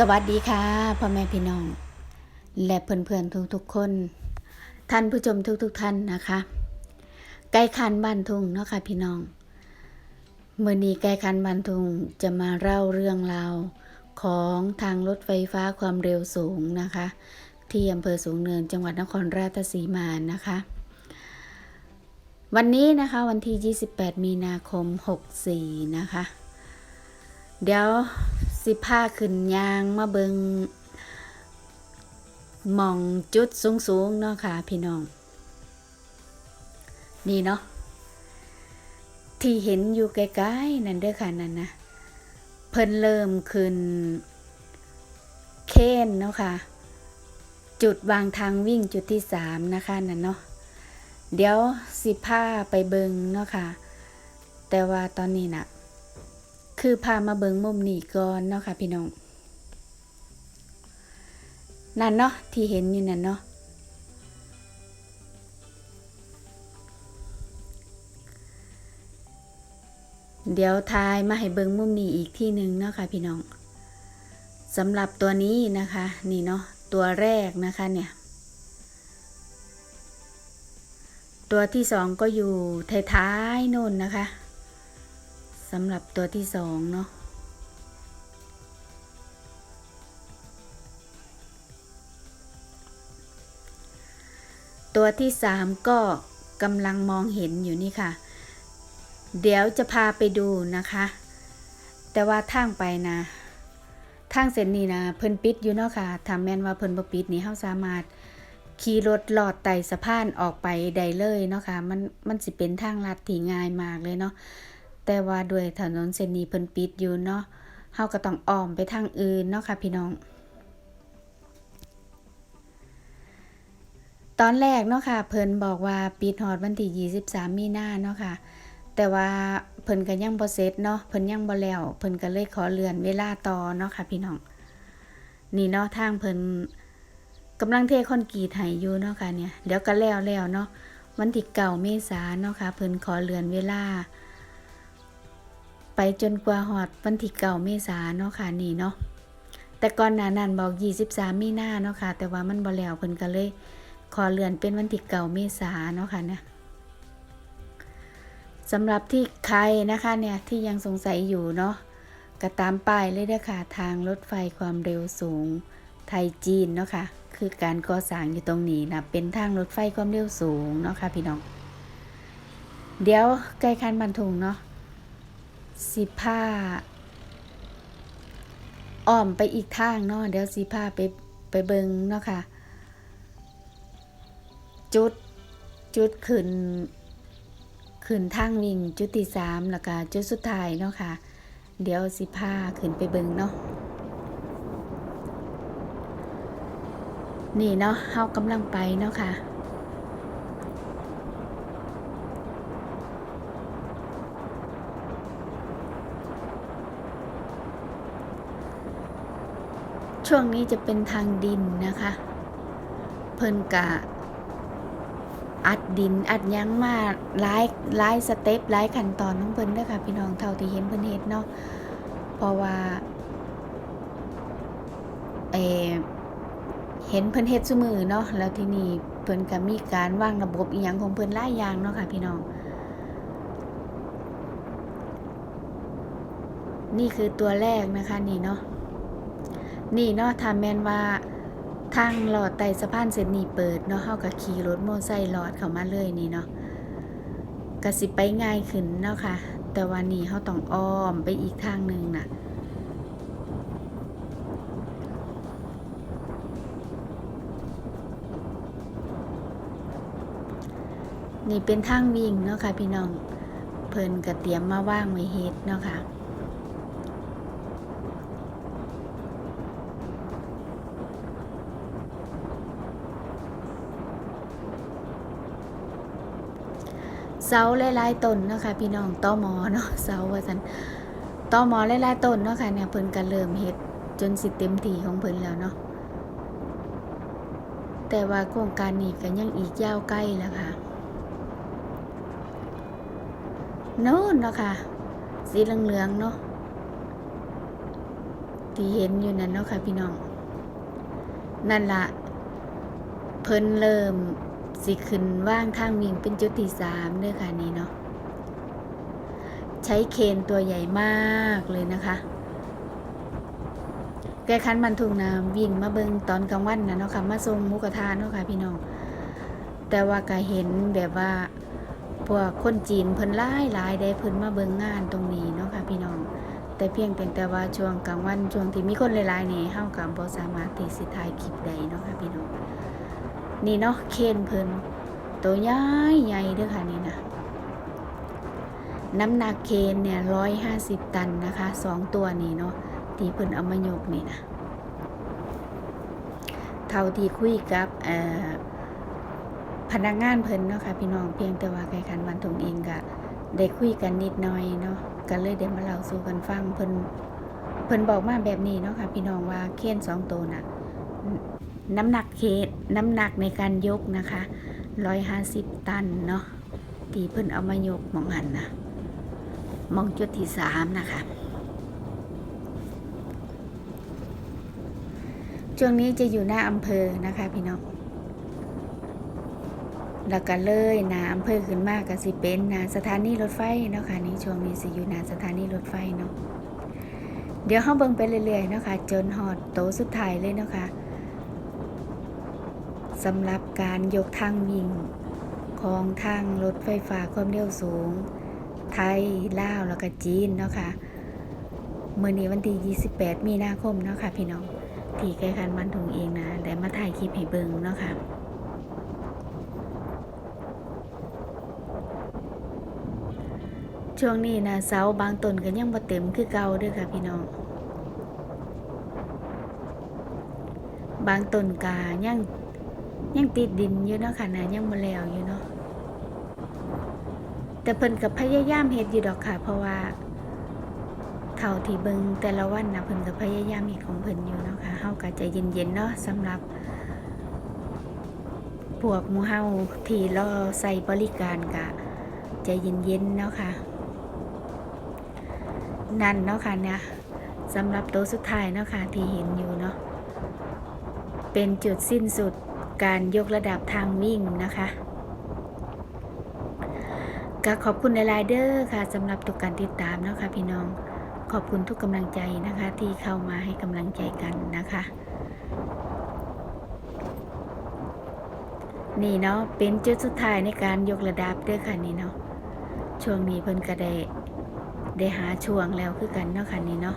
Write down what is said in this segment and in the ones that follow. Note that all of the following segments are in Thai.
สวัสดีค่ะพ่อแม่พี่น้อง และเพื่อนๆทุกๆคน ท่านผู้ชมทุกๆท่านนะคะไก่คันบ้านทุ่งเนาะค่ะพี่น้องเมื่อนี้ไก่คันบ้านทุ่งจะมาเล่าเรื่องราวของทางรถไฟฟ้าความเร็วสูงนะคะ ที่อำเภอสูงเนินจังหวัดนครราชสีมานะคะ วันนี้นะคะวันที่ 28 มีนาคม 64 นะคะ เดี๋ยวสิผ้าขึ้นยางมาเบิงหมองจุดสูงๆเนาะค่ะพี่น้อง นี่เนาะที่เห็นอยู่ไกลๆนั่นเด้อค่ะนั่นนะเพิ่นเริ่มขึ้นเคนเนาะค่ะ จุดวางทางวิ่งจุดที่สามนะคะนั่นเนาะเดี๋ยวสิผ้าไปเบิงเนาะค่ะ แต่ว่าตอนนี้น่ะ คือพามาเบิงมุมนี้ก่อนเนาะค่ะพี่น้อง นั่นเนาะที่เห็นอยู่นั่นเนาะเดี๋ยวทายมาให้เบิงมุมนี้อีกที่หนึ่งเนาะค่ะพี่น้องสำหรับตัวนี้นะคะ นี่เนาะตัวแรกนะคะเนี่ย ตัวที่สองก็อยู่ท้ายๆโน่นนะคะ สำหรับตัวที่สองเนาะตัวที่สามก็กำลังมองเห็นอยู่นี่ค่ะ เดี๋ยวจะพาไปดูนะคะ แต่ว่าทางไปนะทางเส้นนี้นะเพิ่นปิดอยู่เนาะค่ะถ้าแม่นว่าเพิ่นบ่ปิดนี่เฮาสามารถขี่รถลอดไต่สะพานออกไปได้เลยเนาะค่ะ มันมันสิเป็นทางลัดที่ง่ายมากเลยเนาะ แต่ว่าด้วยถนนเส้นนี้เพิ่นปิดอยู่เนาะเฮาก็ต้องอ้อมไปทางอื่นเนาะค่ะพี่น้อง ตอนแรกเนาะค่ะเพิ่นบอกว่าปิดฮอดวันที่23 มีนาเนาะค่ะ แต่ว่าเพิ่นก็ยังบ่เสร็จเนาะเพิ่นยังบ่แล้วเพิ่นก็เลยขอเลื่อนเวลาต่อเนาะค่ะพี่น้อง นี่เนาะทางเพิ่นกำลังเทคอนกรีตให้อยู่เนาะค่ะเนี่ยเดี๋ยวก็แล้วแล้วเนาะวันที่เก้าเมษาเนาะค่ะเพิ่นขอเลื่อนเวลา ไปจนกว่าหอดวันที่เก่าเมษาเนาะค่ะนี่เนาะแต่ก่อนหน้านั้นบอก 23 มีนาเนาะค่ะ แต่ว่ามันบ่แล้วเพิ่นก็เลยขอเลื่อนเป็นวันที่เก่าเมษาเนาะค่ะเนี่ยสำหรับที่ใครนะคะเนี่ยที่ยังสงสัยอยู่เนาะก็ตามป้ายเลยเด้อค่ะทางรถไฟความเร็วสูงไทยจีนเนาะค่ะคือการก่อสร้างอยู่ตรงนี้นะเป็นทางรถไฟความเร็วสูงเนาะค่ะพี่น้อง เดี๋ยวใกล้คันบันทุงเนาะ สิผ้าอ้อมไปอีกทางเนาะเดี๋ยวสิผ้าไปไปเบิงเนาะค่ะ จุดจุดขึ้นขึ้นทางวิ่งจุดที่สามแล้วก็จุดสุดท้ายเนาะค่ะ เดี๋ยวสิผ้าขึ้นไปเบิงเนาะนี่เนาะเฮากำลังไปเนาะค่ะ ช่วงนี้จะเป็นทางดินนะคะ เพิ่นกะอัดดินอัดยังมาหลายหลายสเต็ปหลายขั้นตอนของเพิ่นเด้อค่ะ พี่น้องเท่าที่เห็นเพิ่นเฮ็ดเนาะเพราะว่าเอเห็นเพิ่นเฮ็ดซุมือเนาะแล้วที่นี้เพิ่นก็มีการวางระบบอีหยังของเพิ่นหลายอย่างเนาะค่ะ พี่น้องนี่คือตัวแรกนะคะนี่เนาะ นี่เนาะถ้าแม่นว่าทางหลอดไต่สะพานเส้นนี้เปิดเนาะเฮาก็ขี่รถมอไซค์หลอดเข้ามาเลยนี่เนาะก็สิไปง่ายขึ้นเนาะค่ะ แต่ว่านี่เฮาต้องอ้อมไปอีกทางหนึงน่ะนี่เป็นทางวิ่งเนาะค่ะพี่น้อง เพิ่นก็เตรียมมาว่างไว้เฮ็ดเนาะค่ะ เสาหลายๆต้นเนาะค่ะพี่น้องต้อหมอเนาะเสาว่าซั่นต้อหมอหลายๆต้นเนาะค่ะเนี่ยเพิ่นก็เริ่มเฮ็ดจนสิเต็มที่ของเพิ่นแล้วเนาะแต่ว่าโครงการนี้ก็ยังอีกยาวไกลแล้วค่ะโน่นเนาะค่ะ สีเหลืองๆเนาะที่เห็นอยู่นั่นเนาะค่ะพี่น้อง นั่นละเพิ่นเริ่ม สิขึ้นว่างทางวิ่งเป็นจุดที่สามเด้อค่ะนี่เนาะใช้เคนตัวใหญ่มากเลยนะคะแกคันบันทุงนะวิ่งมาเบิงตอนกลางวันนะเนาะค่ะมาส่งมุกทาเนาะค่ะพี่น้องแต่ว่าก็เห็นแบบว่าพวกคนจีนเพิ่นหลายหลายได้เพิ่นมาเบิงงานตรงนี้เนาะค่ะพี่น้อง แต่เพียงแต่แต่ว่าช่วงกลางวันช่วงที่มีคนหลายๆนี่เฮาก็บ่สามารถที่สิถ่ายคลิปได้เนาะค่ะพี่น้อง นี่เนาะเคนเพิ่นตัวใหญ่ใหญ่ด้อค่ะนี่นะน้ำหนักเคนเนี่ย150ตันนะคะสองตัวนี่เนาะที่เพิ่นเอามายกนี่นะเท่าที่คุยกับพนักงานเพิ่นเนาะค่ะพี่น้องเพียงแต่ว่าไก่ขันวันทงเองก็ได้คุยกันนิดหน่อยเนาะก็เลยได้มาเล่าสู่กันฟังเพิ่นเพิ่นบอกมาแบบนี้เนาะค่ะพี่น้องว่าเคนสองตัวน่ะ น้ำหนักเคสน้ำหนักในการยกนะคะ150ตันเนาะที่เพิ่นเอามายกมองหันนะมองจุดที่สามนะคะช่วงนี้จะอยู่หน้าอำเภอนะคะพี่น้องแล้วก็เลยนาอำเภอขึ้นมากก็สิเป็นนาสถานีรถไฟเนาะค่ะนี่ช่วงนี้สิอยู่นาสถานีรถไฟเนาะเดี๋ยวเฮาเบิ่งไปเรื่อยๆเนาะค่ะจนฮอดโตสุดท้ายเลยเนาะค่ะ สำหรับการยกทางวิ่ง ของทางรถไฟฟ้าความเร็วสูง ไทย ลาว แล้วก็จีนเนาะค่ะเมื้อนี้วันที่28 มีนาคมเนาะค่ะพี่น้อง ที่ใกล้คันมันถุงเองนะได้มาถ่ายคลิปให้เบิ่งเนาะค่ะช่วงนี้นะเสาบางต้นก็ยังบ่เต็มคือเก่าด้อค่ะพี่น้อง บางต้นกายัง ยังติดดินอยู่เนาะค่ะนะยังบ่แล้วอยู่เนาะแต่เพิ่นกับพยายามเฮ็ดอยู่ดอกค่ะ เพราะว่าเท่าที่เบิงแต่ละวันนะเพิ่นก็พยายามเฮ็ดของเพิ่นอยู่เนาะค่ะเฮาก็ใจเย็นๆเนาะสำหรับพวกหมู่เฮาที่รอใส่บริการก็ใจเย็นๆเนาะค่ะ นั่นเนาะค่ะเนี่ยสำหรับโต๊ะสุดท้ายเนาะค่ะที่เห็นอยู่เนาะเป็นจุดสิ้นสุด การยกระดับทางวิ่งนะคะก็ขอบคุณหลายๆเด้อค่ะสำหรับทุกการติดตามเนาะค่ะพี่น้องขอบคุณทุกกำลังใจนะคะ ที่เข้ามาให้กำลังใจกันนะคะ นี่เนาะเป็นจุดสุดท้ายในการยกระดับเด้อค่ะนี่เนาะช่วงนี้เพิ่นก็ได้ได้หาช่วงแล้วคือกันเนาะค่ะนี่เนาะ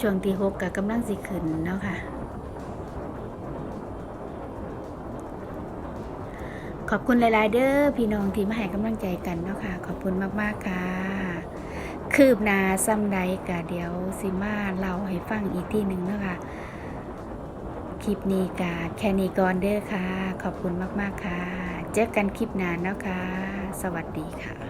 ช่วงที่หกกับกำลังสิขึ้นเนาะค่ะ ขอบคุณหลาย ๆ เด้อพี่น้องที่มาให้กำลังใจกันเนาะค่ะ ขอบคุณมาก ๆ ค่ะ คืบนาซ้ำใดกะเดี๋ยวซิมาเล่าให้ฟังอีกที่หนึ่งเนาะค่ะ คลิปนี้กะแค่นี้ก่อนเด้อค่ะ ขอบคุณมาก ๆ ค่ะ เจอกันคลิปหน้าเนาะค่ะ สวัสดีค่ะ